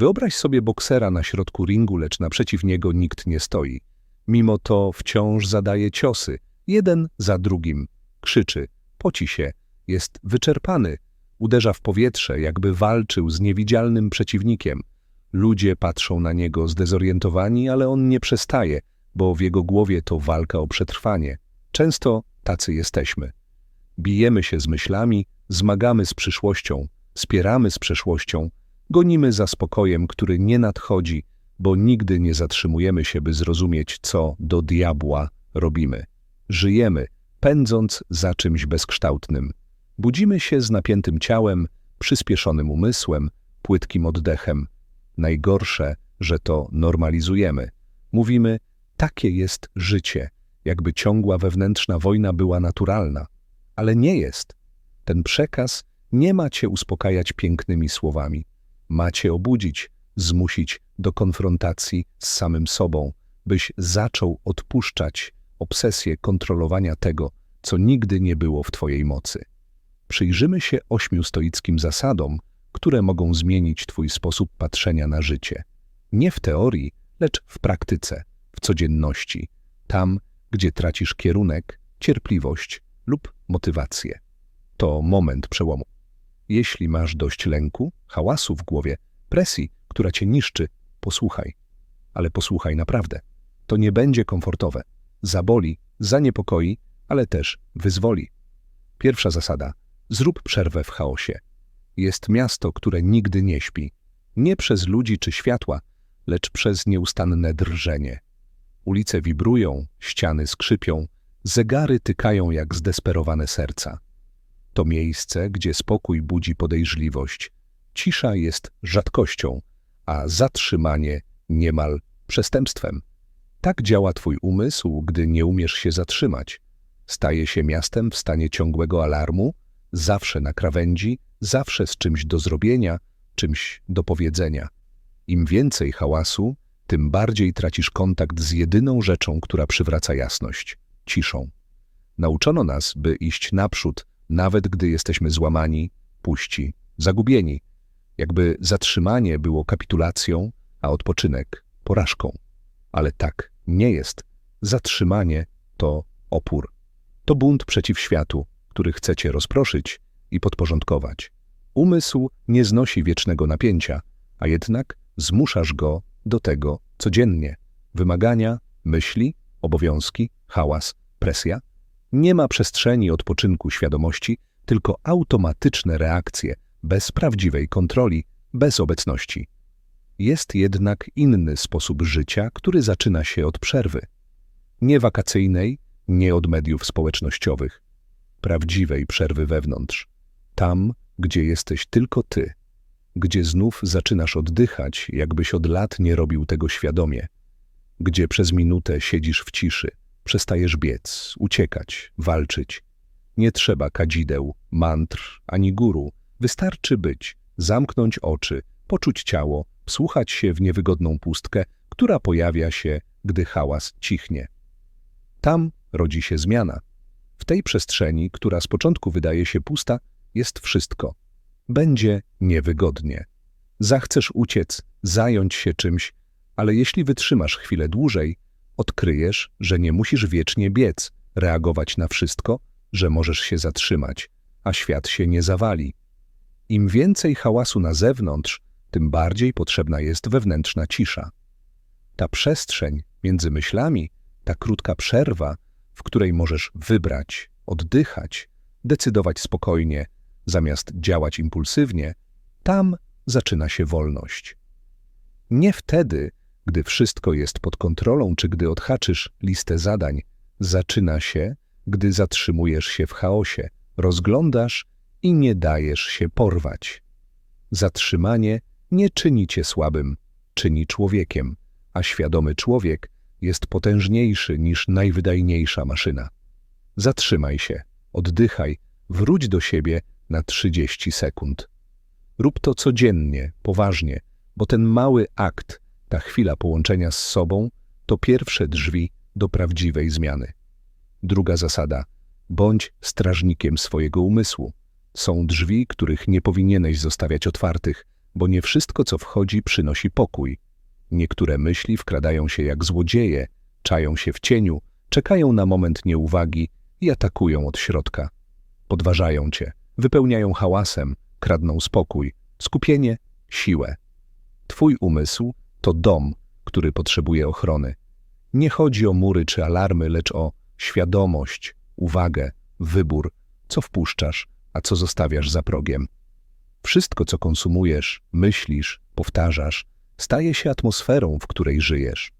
Wyobraź sobie boksera na środku ringu, lecz naprzeciw niego nikt nie stoi. Mimo to wciąż zadaje ciosy, jeden za drugim. Krzyczy, poci się, jest wyczerpany, uderza w powietrze, jakby walczył z niewidzialnym przeciwnikiem. Ludzie patrzą na niego zdezorientowani, ale on nie przestaje, bo w jego głowie to walka o przetrwanie. Często tacy jesteśmy. Bijemy się z myślami, zmagamy z przyszłością, spieramy z przeszłością, gonimy za spokojem, który nie nadchodzi, bo nigdy nie zatrzymujemy się, by zrozumieć, co do diabła robimy. Żyjemy, pędząc za czymś bezkształtnym. Budzimy się z napiętym ciałem, przyspieszonym umysłem, płytkim oddechem. Najgorsze, że to normalizujemy. Mówimy, takie jest życie, jakby ciągła wewnętrzna wojna była naturalna. Ale nie jest. Ten przekaz nie ma cię uspokajać pięknymi słowami. Ma cię obudzić, zmusić do konfrontacji z samym sobą, byś zaczął odpuszczać obsesję kontrolowania tego, co nigdy nie było w twojej mocy. Przyjrzymy się ośmiu stoickim zasadom, które mogą zmienić twój sposób patrzenia na życie. Nie w teorii, lecz w praktyce, w codzienności, tam, gdzie tracisz kierunek, cierpliwość lub motywację. To moment przełomu. Jeśli masz dość lęku, hałasu w głowie, presji, która cię niszczy, posłuchaj. Ale posłuchaj naprawdę. To nie będzie komfortowe. Zaboli, zaniepokoi, ale też wyzwoli. Pierwsza zasada. Zrób przerwę w chaosie. Jest miasto, które nigdy nie śpi. Nie przez ludzi czy światła, lecz przez nieustanne drżenie. Ulice wibrują, ściany skrzypią, zegary tykają jak zdesperowane serca. To miejsce, gdzie spokój budzi podejrzliwość. Cisza jest rzadkością, a zatrzymanie niemal przestępstwem. Tak działa twój umysł, gdy nie umiesz się zatrzymać. Staje się miastem w stanie ciągłego alarmu, zawsze na krawędzi, zawsze z czymś do zrobienia, czymś do powiedzenia. Im więcej hałasu, tym bardziej tracisz kontakt z jedyną rzeczą, która przywraca jasność ciszą. Nauczono nas, by iść naprzód, nawet gdy jesteśmy złamani, puści, zagubieni, jakby zatrzymanie było kapitulacją, a odpoczynek porażką. Ale tak nie jest. Zatrzymanie to opór. To bunt przeciw światu, który chcecie rozproszyć i podporządkować. Umysł nie znosi wiecznego napięcia, a jednak zmuszasz go do tego codziennie. Wymagania, myśli, obowiązki, hałas, presja. Nie ma przestrzeni odpoczynku świadomości, tylko automatyczne reakcje, bez prawdziwej kontroli, bez obecności. Jest jednak inny sposób życia, który zaczyna się od przerwy. Nie wakacyjnej, nie od mediów społecznościowych. Prawdziwej przerwy wewnątrz. Tam, gdzie jesteś tylko ty. Gdzie znów zaczynasz oddychać, jakbyś od lat nie robił tego świadomie. Gdzie przez minutę siedzisz w ciszy, przestajesz biec, uciekać, walczyć. Nie trzeba kadzideł, mantr ani guru. Wystarczy być, zamknąć oczy, poczuć ciało, wsłuchać się w niewygodną pustkę, która pojawia się, gdy hałas cichnie. Tam rodzi się zmiana. W tej przestrzeni, która z początku wydaje się pusta, jest wszystko. Będzie niewygodnie. Zachcesz uciec, zająć się czymś, ale jeśli wytrzymasz chwilę dłużej, odkryjesz, że nie musisz wiecznie biec, reagować na wszystko, że możesz się zatrzymać, a świat się nie zawali. Im więcej hałasu na zewnątrz, tym bardziej potrzebna jest wewnętrzna cisza. Ta przestrzeń między myślami, ta krótka przerwa, w której możesz wybrać, oddychać, decydować spokojnie, zamiast działać impulsywnie, tam zaczyna się wolność. Nie wtedy, gdy wszystko jest pod kontrolą, czy gdy odhaczysz listę zadań, zaczyna się, gdy zatrzymujesz się w chaosie, rozglądasz i nie dajesz się porwać. Zatrzymanie nie czyni cię słabym, czyni człowiekiem, a świadomy człowiek jest potężniejszy niż najwydajniejsza maszyna. Zatrzymaj się, oddychaj, wróć do siebie na 30 sekund. Rób to codziennie, poważnie, bo ten mały akt, ta chwila połączenia z sobą, to pierwsze drzwi do prawdziwej zmiany. Druga zasada. Bądź strażnikiem swojego umysłu. Są drzwi, których nie powinieneś zostawiać otwartych, bo nie wszystko, co wchodzi, przynosi pokój. Niektóre myśli wkradają się jak złodzieje, czają się w cieniu, czekają na moment nieuwagi i atakują od środka. Podważają cię, wypełniają hałasem, kradną spokój, skupienie, siłę. Twój umysł to dom, który potrzebuje ochrony. Nie chodzi o mury czy alarmy, lecz o świadomość, uwagę, wybór, co wpuszczasz, a co zostawiasz za progiem. Wszystko, co konsumujesz, myślisz, powtarzasz, staje się atmosferą, w której żyjesz.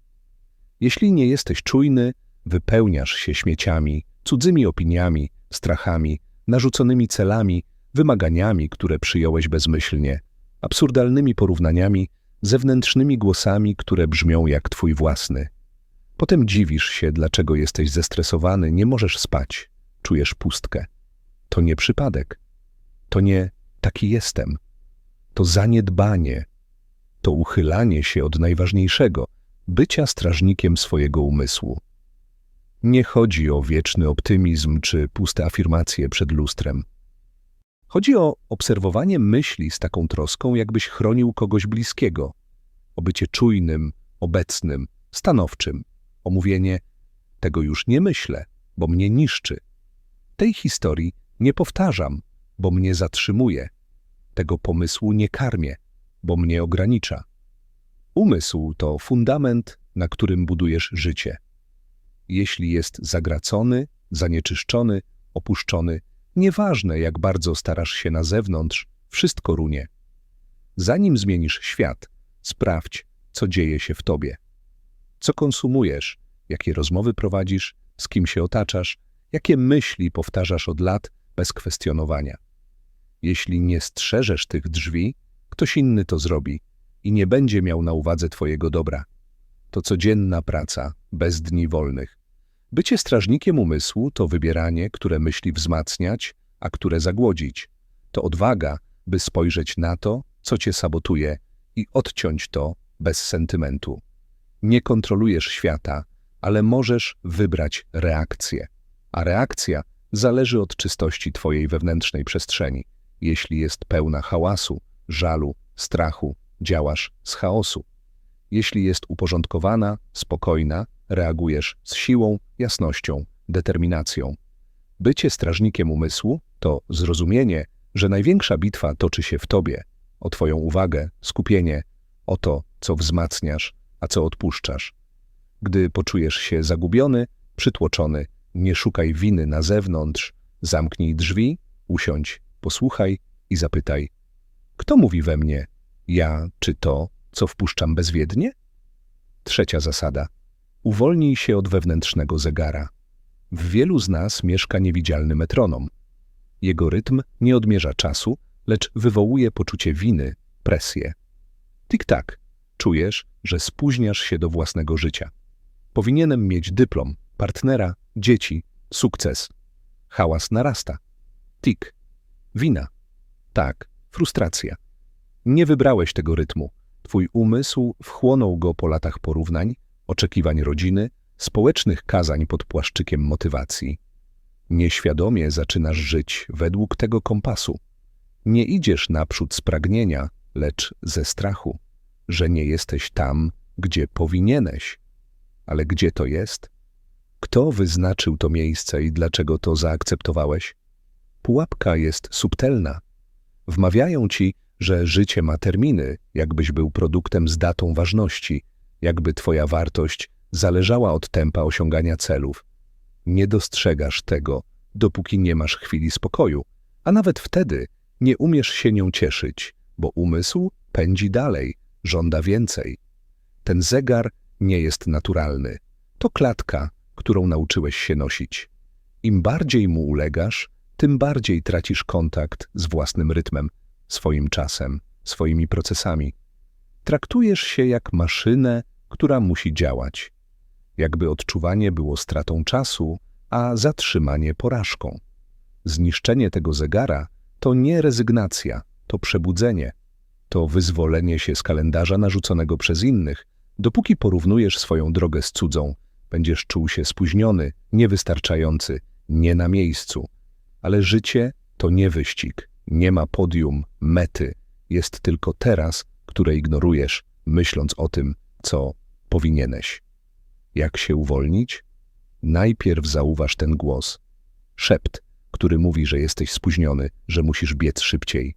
Jeśli nie jesteś czujny, wypełniasz się śmieciami, cudzymi opiniami, strachami, narzuconymi celami, wymaganiami, które przyjąłeś bezmyślnie, absurdalnymi porównaniami, zewnętrznymi głosami, które brzmią jak twój własny. Potem dziwisz się, dlaczego jesteś zestresowany, nie możesz spać, czujesz pustkę. To nie przypadek. To nie taki jestem. To zaniedbanie. To uchylanie się od najważniejszego, bycia strażnikiem swojego umysłu. Nie chodzi o wieczny optymizm czy puste afirmacje przed lustrem. Chodzi o obserwowanie myśli z taką troską, jakbyś chronił kogoś bliskiego, o bycie czujnym, obecnym, stanowczym, o mówienie tego już nie myślę, bo mnie niszczy. Tej historii nie powtarzam, bo mnie zatrzymuje. Tego pomysłu nie karmię, bo mnie ogranicza. Umysł to fundament, na którym budujesz życie. Jeśli jest zagracony, zanieczyszczony, opuszczony, nieważne jak bardzo starasz się na zewnątrz, wszystko runie. Zanim zmienisz świat, sprawdź, co dzieje się w tobie. Co konsumujesz, jakie rozmowy prowadzisz, z kim się otaczasz, jakie myśli powtarzasz od lat bez kwestionowania. Jeśli nie strzeżesz tych drzwi, ktoś inny to zrobi i nie będzie miał na uwadze twojego dobra. To codzienna praca, bez dni wolnych. Bycie strażnikiem umysłu to wybieranie, które myśli wzmacniać, a które zagłodzić. To odwaga, by spojrzeć na to, co cię sabotuje i odciąć to bez sentymentu. Nie kontrolujesz świata, ale możesz wybrać reakcję. A reakcja zależy od czystości twojej wewnętrznej przestrzeni. Jeśli jest pełna hałasu, żalu, strachu, działasz z chaosu. Jeśli jest uporządkowana, spokojna, reagujesz z siłą, jasnością, determinacją. Bycie strażnikiem umysłu to zrozumienie, że największa bitwa toczy się w tobie, o twoją uwagę, skupienie, o to, co wzmacniasz, a co odpuszczasz. Gdy poczujesz się zagubiony, przytłoczony, nie szukaj winy na zewnątrz, zamknij drzwi, usiądź, posłuchaj i zapytaj, kto mówi we mnie, ja czy to, co wpuszczam bezwiednie? Trzecia zasada. Uwolnij się od wewnętrznego zegara. W wielu z nas mieszka niewidzialny metronom. Jego rytm nie odmierza czasu, lecz wywołuje poczucie winy, presję. Tik-tak, czujesz, że spóźniasz się do własnego życia. Powinienem mieć dyplom, partnera, dzieci, sukces. Hałas narasta. Tik. Wina. Tak, frustracja. Nie wybrałeś tego rytmu. Twój umysł wchłonął go po latach porównań, oczekiwań rodziny, społecznych kazań pod płaszczykiem motywacji. Nieświadomie zaczynasz żyć według tego kompasu. Nie idziesz naprzód z pragnienia, lecz ze strachu, że nie jesteś tam, gdzie powinieneś. Ale gdzie to jest? Kto wyznaczył to miejsce i dlaczego to zaakceptowałeś? Pułapka jest subtelna. Wmawiają ci, że życie ma terminy, jakbyś był produktem z datą ważności, jakby twoja wartość zależała od tempa osiągania celów. Nie dostrzegasz tego, dopóki nie masz chwili spokoju, a nawet wtedy nie umiesz się nią cieszyć, bo umysł pędzi dalej, żąda więcej. Ten zegar nie jest naturalny. To klatka, którą nauczyłeś się nosić. Im bardziej mu ulegasz, tym bardziej tracisz kontakt z własnym rytmem, swoim czasem, swoimi procesami. Traktujesz się jak maszynę, która musi działać, jakby odczuwanie było stratą czasu, a zatrzymanie porażką. Zniszczenie tego zegara to nie rezygnacja, to przebudzenie, to wyzwolenie się z kalendarza narzuconego przez innych. Dopóki porównujesz swoją drogę z cudzą, będziesz czuł się spóźniony, niewystarczający, nie na miejscu. Ale życie to nie wyścig, nie ma podium, mety, Jest tylko teraz, które ignorujesz, myśląc o tym, co powinieneś. Jak się uwolnić? Najpierw zauważ ten głos. Szept, który mówi, że jesteś spóźniony, że musisz biec szybciej.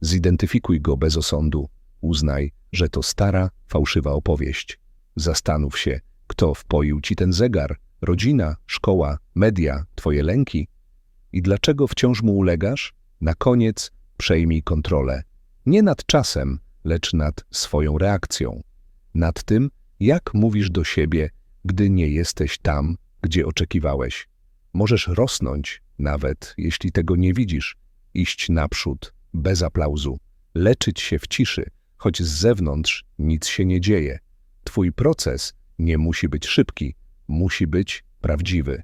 Zidentyfikuj go bez osądu. Uznaj, że to stara, fałszywa opowieść. Zastanów się, kto wpoił ci ten zegar, rodzina, szkoła, media, twoje lęki. I dlaczego wciąż mu ulegasz? Na koniec przejmij kontrolę. Nie nad czasem, lecz nad swoją reakcją. Nad tym, jak mówisz do siebie, gdy nie jesteś tam, gdzie oczekiwałeś. Możesz rosnąć, nawet jeśli tego nie widzisz, iść naprzód, bez aplauzu, leczyć się w ciszy, choć z zewnątrz nic się nie dzieje. Twój proces nie musi być szybki, musi być prawdziwy.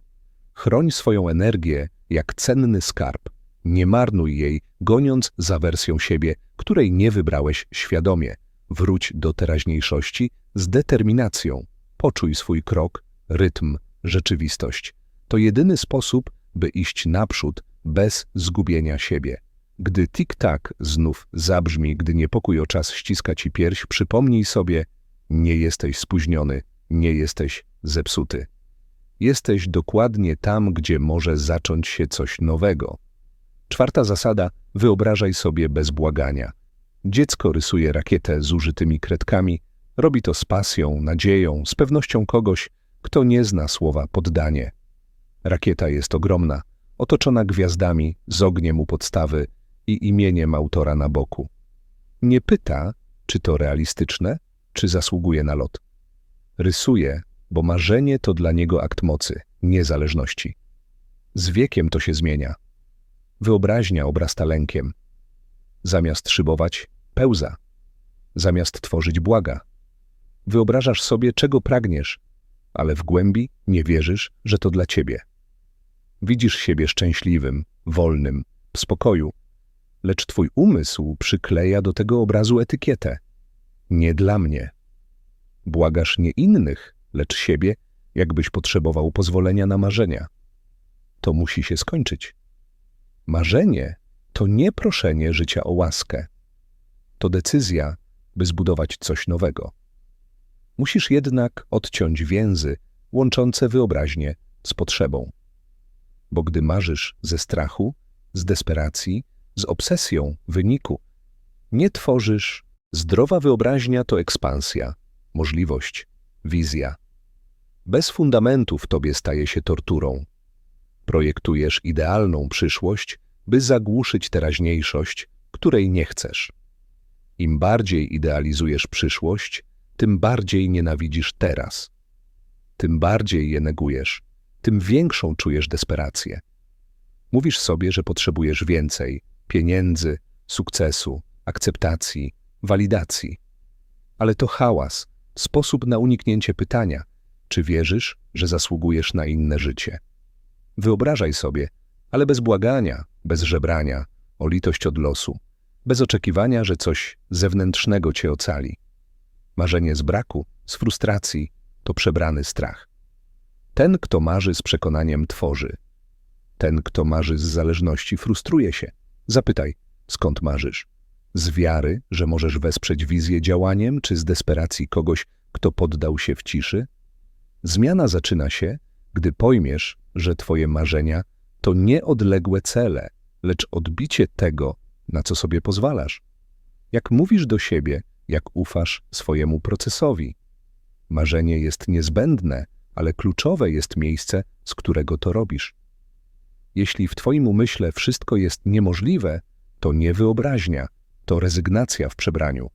Chroń swoją energię jak cenny skarb. Nie marnuj jej, goniąc za wersją siebie, której nie wybrałeś świadomie. Wróć do teraźniejszości z determinacją. Poczuj swój krok, rytm, rzeczywistość. To jedyny sposób, by iść naprzód bez zgubienia siebie. Gdy tik-tak znów zabrzmi, gdy niepokój o czas ściska ci pierś, przypomnij sobie, nie jesteś spóźniony, nie jesteś zepsuty. Jesteś dokładnie tam, gdzie może zacząć się coś nowego. Czwarta zasada – wyobrażaj sobie bez błagania. Dziecko rysuje rakietę z użytymi kredkami, robi to z pasją, nadzieją, z pewnością kogoś, kto nie zna słowa poddanie. Rakieta jest ogromna, otoczona gwiazdami, z ogniem u podstawy i imieniem autora na boku. Nie pyta, czy to realistyczne, czy zasługuje na lot. Rysuje, bo marzenie to dla niego akt mocy, niezależności. Z wiekiem to się zmienia. Wyobraźnia obrasta lękiem. Zamiast szybować, pełza. Zamiast tworzyć błaga. Wyobrażasz sobie, czego pragniesz, ale w głębi nie wierzysz, że to dla ciebie. Widzisz siebie szczęśliwym, wolnym, w spokoju, lecz twój umysł przykleja do tego obrazu etykietę. Nie dla mnie. Błagasz nie innych, lecz siebie, jakbyś potrzebował pozwolenia na marzenia. To musi się skończyć. Marzenie to nie proszenie życia o łaskę. To decyzja, by zbudować coś nowego. Musisz jednak odciąć więzy łączące wyobraźnię z potrzebą. Bo gdy marzysz ze strachu, z desperacji, z obsesją wyniku, nie tworzysz. Zdrowa wyobraźnia to ekspansja, możliwość, wizja. Bez fundamentu w tobie staje się torturą. Projektujesz idealną przyszłość, by zagłuszyć teraźniejszość, której nie chcesz. Im bardziej idealizujesz przyszłość, tym bardziej nienawidzisz teraz. Tym bardziej je negujesz, tym większą czujesz desperację. Mówisz sobie, że potrzebujesz więcej pieniędzy, sukcesu, akceptacji, walidacji. Ale to hałas, sposób na uniknięcie pytania, czy wierzysz, że zasługujesz na inne życie. Wyobrażaj sobie, ale bez błagania, bez żebrania, o litość od losu, bez oczekiwania, że coś zewnętrznego cię ocali. Marzenie z braku, z frustracji, to przebrany strach. Ten, kto marzy z przekonaniem, tworzy. Ten, kto marzy z zależności, frustruje się. Zapytaj, skąd marzysz? Z wiary, że możesz wesprzeć wizję działaniem, czy z desperacji kogoś, kto poddał się w ciszy? Zmiana zaczyna się, gdy pojmiesz, że twoje marzenia to nie odległe cele, lecz odbicie tego, na co sobie pozwalasz. Jak mówisz do siebie, jak ufasz swojemu procesowi. Marzenie jest niezbędne, ale kluczowe jest miejsce, z którego to robisz. Jeśli w Twoim umyśle wszystko jest niemożliwe, to nie wyobraźnia, to rezygnacja w przebraniu.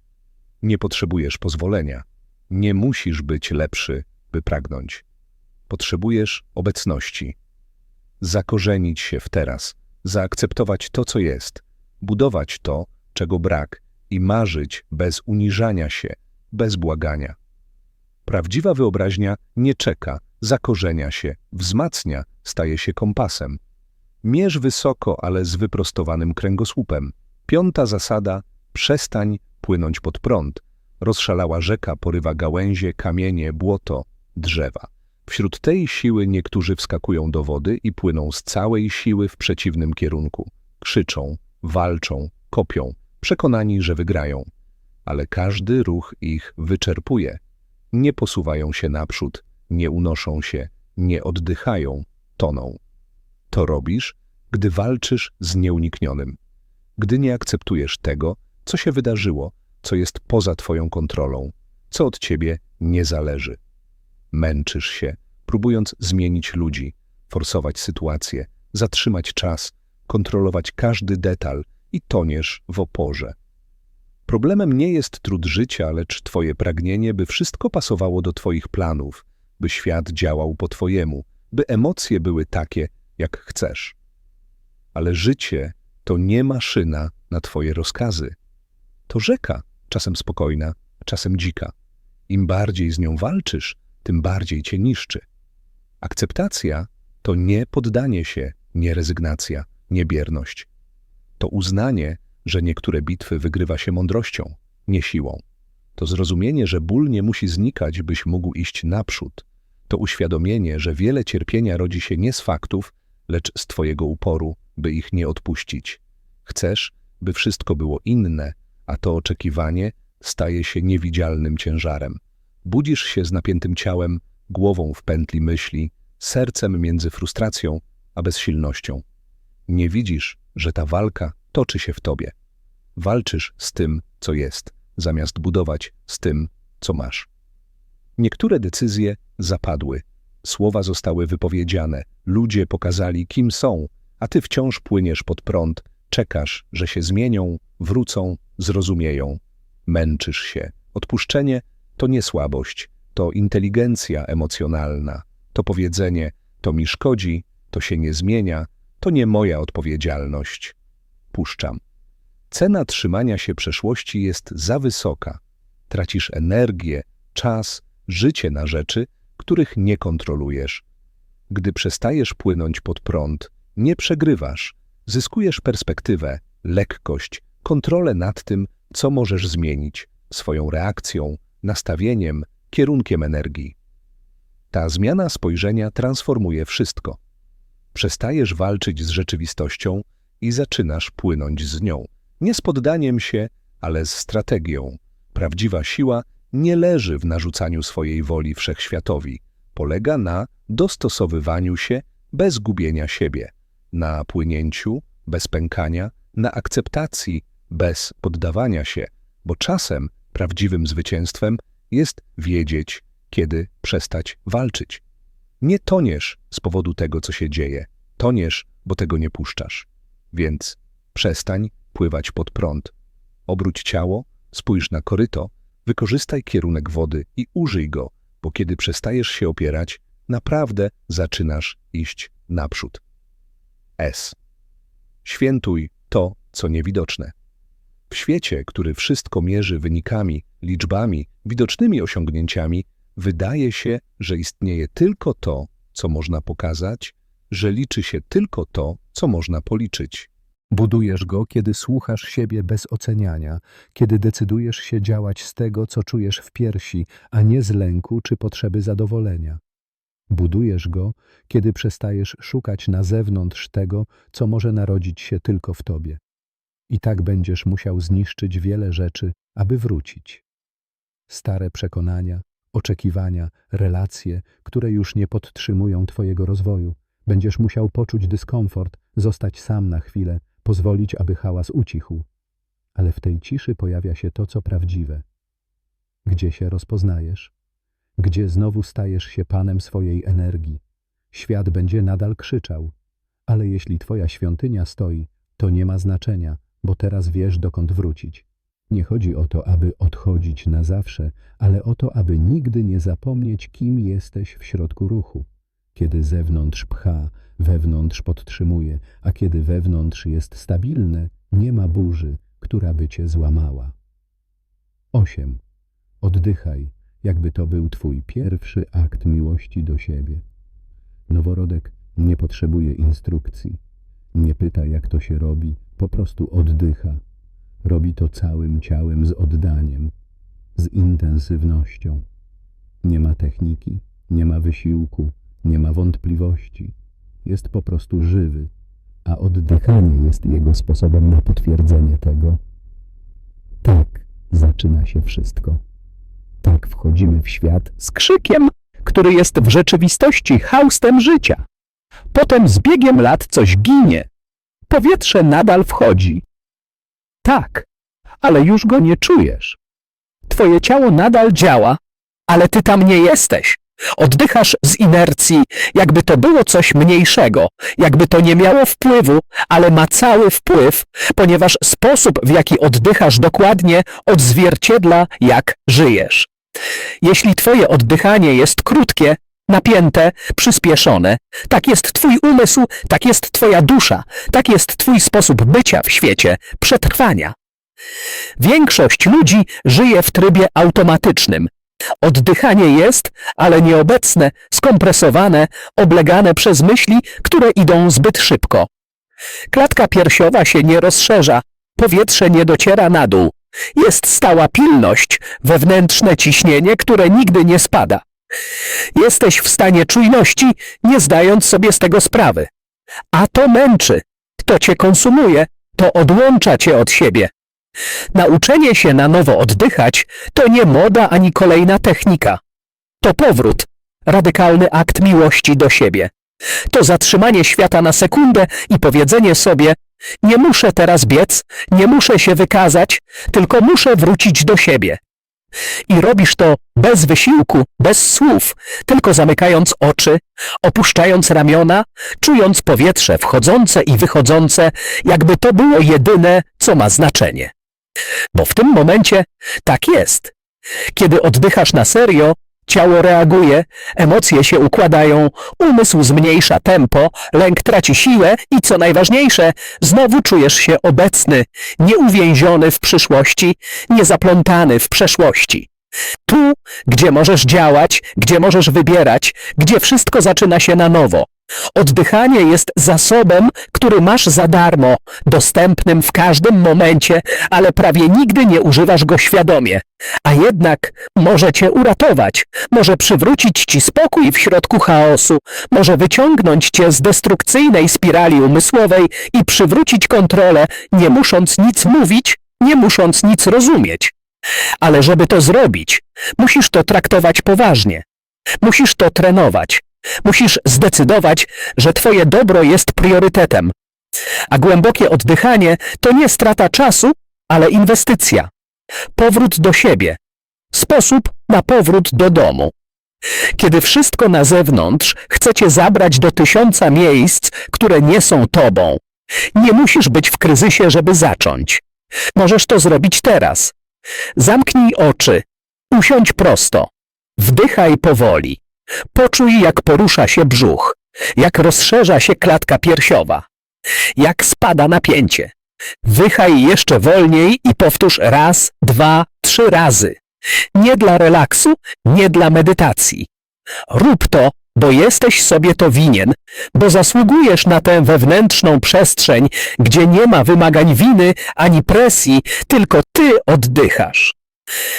Nie potrzebujesz pozwolenia. Nie musisz być lepszy, by pragnąć. Potrzebujesz obecności. Zakorzenić się w teraz, zaakceptować to, co jest, budować to, czego brak i marzyć bez uniżania się, bez błagania. Prawdziwa wyobraźnia nie czeka, zakorzenia się, wzmacnia, staje się kompasem. Mierz wysoko, ale z wyprostowanym kręgosłupem. Piąta zasada – przestań płynąć pod prąd. Rozszalała rzeka porywa gałęzie, kamienie, błoto, drzewa. Wśród tej siły niektórzy wskakują do wody i płyną z całej siły w przeciwnym kierunku. Krzyczą, walczą, kopią, przekonani, że wygrają. Ale każdy ruch ich wyczerpuje. Nie posuwają się naprzód, nie unoszą się, nie oddychają, toną. To robisz, gdy walczysz z nieuniknionym. Gdy nie akceptujesz tego, co się wydarzyło, co jest poza twoją kontrolą, co od ciebie nie zależy. Męczysz się, próbując zmienić ludzi, forsować sytuację, zatrzymać czas, kontrolować każdy detal i toniesz w oporze. Problemem nie jest trud życia, lecz twoje pragnienie, by wszystko pasowało do twoich planów, by świat działał po twojemu, by emocje były takie, jak chcesz. Ale życie to nie maszyna na twoje rozkazy. To rzeka, czasem spokojna, czasem dzika. Im bardziej z nią walczysz, tym bardziej cię niszczy. Akceptacja to nie poddanie się, nie rezygnacja, nie bierność. To uznanie, że niektóre bitwy wygrywa się mądrością, nie siłą. To zrozumienie, że ból nie musi znikać, byś mógł iść naprzód. To uświadomienie, że wiele cierpienia rodzi się nie z faktów, lecz z twojego uporu, by ich nie odpuścić. Chcesz, by wszystko było inne, a to oczekiwanie staje się niewidzialnym ciężarem. Budzisz się z napiętym ciałem, głową w pętli myśli, sercem między frustracją a bezsilnością. Nie widzisz, że ta walka toczy się w tobie. Walczysz z tym, co jest, zamiast budować z tym, co masz. Niektóre decyzje zapadły, słowa zostały wypowiedziane, ludzie pokazali, kim są, a ty wciąż płyniesz pod prąd, czekasz, że się zmienią, wrócą, zrozumieją. Męczysz się. Odpuszczenie to nie słabość, to inteligencja emocjonalna. To powiedzenie, to mi szkodzi, to się nie zmienia, to nie moja odpowiedzialność. Puszczam. Cena trzymania się przeszłości jest za wysoka. Tracisz energię, czas, życie na rzeczy, których nie kontrolujesz. Gdy przestajesz płynąć pod prąd, nie przegrywasz, zyskujesz perspektywę, lekkość, kontrolę nad tym, co możesz zmienić, swoją reakcją, nastawieniem, kierunkiem energii. Ta zmiana spojrzenia transformuje wszystko. Przestajesz walczyć z rzeczywistością i zaczynasz płynąć z nią. Nie z poddaniem się, ale z strategią. Prawdziwa siła nie leży w narzucaniu swojej woli wszechświatowi. Polega na dostosowywaniu się bez gubienia siebie, na płynięciu bez pękania, na akceptacji bez poddawania się, bo czasem prawdziwym zwycięstwem jest wiedzieć, kiedy przestać walczyć. Nie toniesz z powodu tego, co się dzieje. Toniesz, bo tego nie puszczasz. Więc przestań pływać pod prąd. Obróć ciało, spójrz na koryto, wykorzystaj kierunek wody i użyj go, bo kiedy przestajesz się opierać, naprawdę zaczynasz iść naprzód. S. Świętuj to, co niewidoczne. W świecie, który wszystko mierzy wynikami, liczbami, widocznymi osiągnięciami, wydaje się, że istnieje tylko to, co można pokazać, że liczy się tylko to, co można policzyć. Budujesz go, kiedy słuchasz siebie bez oceniania, kiedy decydujesz się działać z tego, co czujesz w piersi, a nie z lęku czy potrzeby zadowolenia. Budujesz go, kiedy przestajesz szukać na zewnątrz tego, co może narodzić się tylko w tobie. I tak będziesz musiał zniszczyć wiele rzeczy, aby wrócić. Stare przekonania, oczekiwania, relacje, które już nie podtrzymują twojego rozwoju. Będziesz musiał poczuć dyskomfort, zostać sam na chwilę, pozwolić, aby hałas ucichł. Ale w tej ciszy pojawia się to, co prawdziwe. Gdzie się rozpoznajesz? Gdzie znowu stajesz się panem swojej energii? Świat będzie nadal krzyczał, ale jeśli twoja świątynia stoi, to nie ma znaczenia, bo teraz wiesz, dokąd wrócić. Nie chodzi o to, aby odchodzić na zawsze, ale o to, aby nigdy nie zapomnieć, kim jesteś w środku ruchu. Kiedy zewnątrz pcha, wewnątrz podtrzymuje, a kiedy wewnątrz jest stabilne, nie ma burzy, która by cię złamała. 8. Oddychaj, jakby to był twój pierwszy akt miłości do siebie. Noworodek nie potrzebuje instrukcji. Nie pyta, jak to się robi, po prostu oddycha. Robi to całym ciałem z oddaniem, z intensywnością. Nie ma techniki, nie ma wysiłku, nie ma wątpliwości. Jest po prostu żywy, a oddychanie jest jego sposobem na potwierdzenie tego. Tak zaczyna się wszystko. Tak wchodzimy w świat z krzykiem, który jest w rzeczywistości haustem życia. Potem z biegiem lat coś ginie. Powietrze nadal wchodzi. Tak, ale już go nie czujesz. Twoje ciało nadal działa, ale ty tam nie jesteś. Oddychasz z inercji, jakby to było coś mniejszego, jakby to nie miało wpływu, ale ma cały wpływ, ponieważ sposób, w jaki oddychasz dokładnie, odzwierciedla, jak żyjesz. Jeśli twoje oddychanie jest krótkie, napięte, przyspieszone, tak jest twój umysł, tak jest twoja dusza, tak jest twój sposób bycia w świecie, przetrwania. Większość ludzi żyje w trybie automatycznym. Oddychanie jest, ale nieobecne, skompresowane, oblegane przez myśli, które idą zbyt szybko. Klatka piersiowa się nie rozszerza, powietrze nie dociera na dół. Jest stała pilność, wewnętrzne ciśnienie, które nigdy nie spada. Jesteś w stanie czujności, nie zdając sobie z tego sprawy. A to męczy, to cię konsumuje, to odłącza cię od siebie. Nauczenie się na nowo oddychać to nie moda ani kolejna technika. To powrót, radykalny akt miłości do siebie. To zatrzymanie świata na sekundę i powiedzenie sobie: Nie muszę teraz biec, nie muszę się wykazać, tylko muszę wrócić do siebie. I robisz to bez wysiłku, bez słów, tylko zamykając oczy, opuszczając ramiona, czując powietrze wchodzące i wychodzące, jakby to było jedyne, co ma znaczenie. Bo w tym momencie tak jest. Kiedy oddychasz na serio, ciało reaguje, emocje się układają, umysł zmniejsza tempo, lęk traci siłę i co najważniejsze, znowu czujesz się obecny, nieuwięziony w przyszłości, niezaplątany w przeszłości. Tu, gdzie możesz działać, gdzie możesz wybierać, gdzie wszystko zaczyna się na nowo. Oddychanie jest zasobem, który masz za darmo, dostępnym w każdym momencie, ale prawie nigdy nie używasz go świadomie. A jednak może cię uratować, może przywrócić ci spokój w środku chaosu, może wyciągnąć cię z destrukcyjnej spirali umysłowej i przywrócić kontrolę, nie musząc nic mówić, nie musząc nic rozumieć. Ale żeby to zrobić, musisz to traktować poważnie. Musisz to trenować. Musisz zdecydować, że twoje dobro jest priorytetem. A głębokie oddychanie to nie strata czasu, ale inwestycja. Powrót do siebie. Sposób na powrót do domu. Kiedy wszystko na zewnątrz chcecie zabrać do tysiąca miejsc, które nie są tobą, nie musisz być w kryzysie, żeby zacząć. Możesz to zrobić teraz. Zamknij oczy, usiądź prosto, wdychaj powoli. Poczuj, jak porusza się brzuch, jak rozszerza się klatka piersiowa, jak spada napięcie. Wychaj jeszcze wolniej i powtórz raz, dwa, trzy razy. Nie dla relaksu, nie dla medytacji. Rób to, bo jesteś sobie to winien, bo zasługujesz na tę wewnętrzną przestrzeń, gdzie nie ma wymagań winy ani presji, tylko ty oddychasz.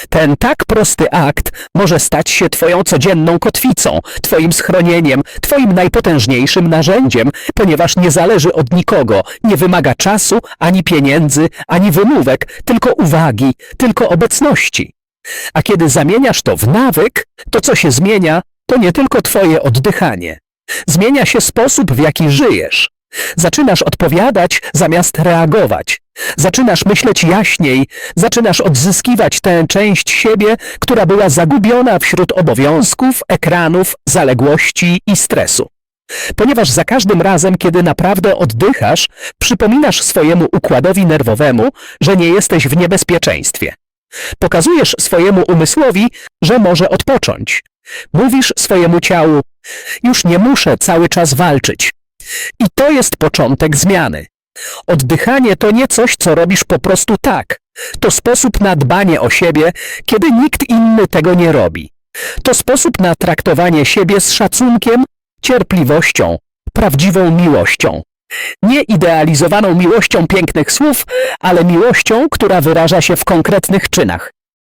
Ten tak prosty akt może stać się Twoją codzienną kotwicą, Twoim schronieniem, Twoim najpotężniejszym narzędziem, ponieważ nie zależy od nikogo, nie wymaga czasu, ani pieniędzy, ani wymówek, tylko uwagi, tylko obecności. A kiedy zamieniasz to w nawyk, to co się zmienia, to nie tylko Twoje oddychanie. Zmienia się sposób, w jaki żyjesz. Zaczynasz odpowiadać zamiast reagować. Zaczynasz myśleć jaśniej, zaczynasz odzyskiwać tę część siebie, która była zagubiona wśród obowiązków, ekranów, zaległości i stresu. Ponieważ za każdym razem, kiedy naprawdę oddychasz, przypominasz swojemu układowi nerwowemu, że nie jesteś w niebezpieczeństwie. Pokazujesz swojemu umysłowi, że może odpocząć. Mówisz swojemu ciału, już nie muszę cały czas walczyć. I to jest początek zmiany. Oddychanie to nie coś, co robisz po prostu tak. To sposób na dbanie o siebie, kiedy nikt inny tego nie robi. To sposób na traktowanie siebie z szacunkiem, cierpliwością, prawdziwą miłością. Nie idealizowaną miłością pięknych słów, ale miłością, która wyraża się w konkretnych czynach.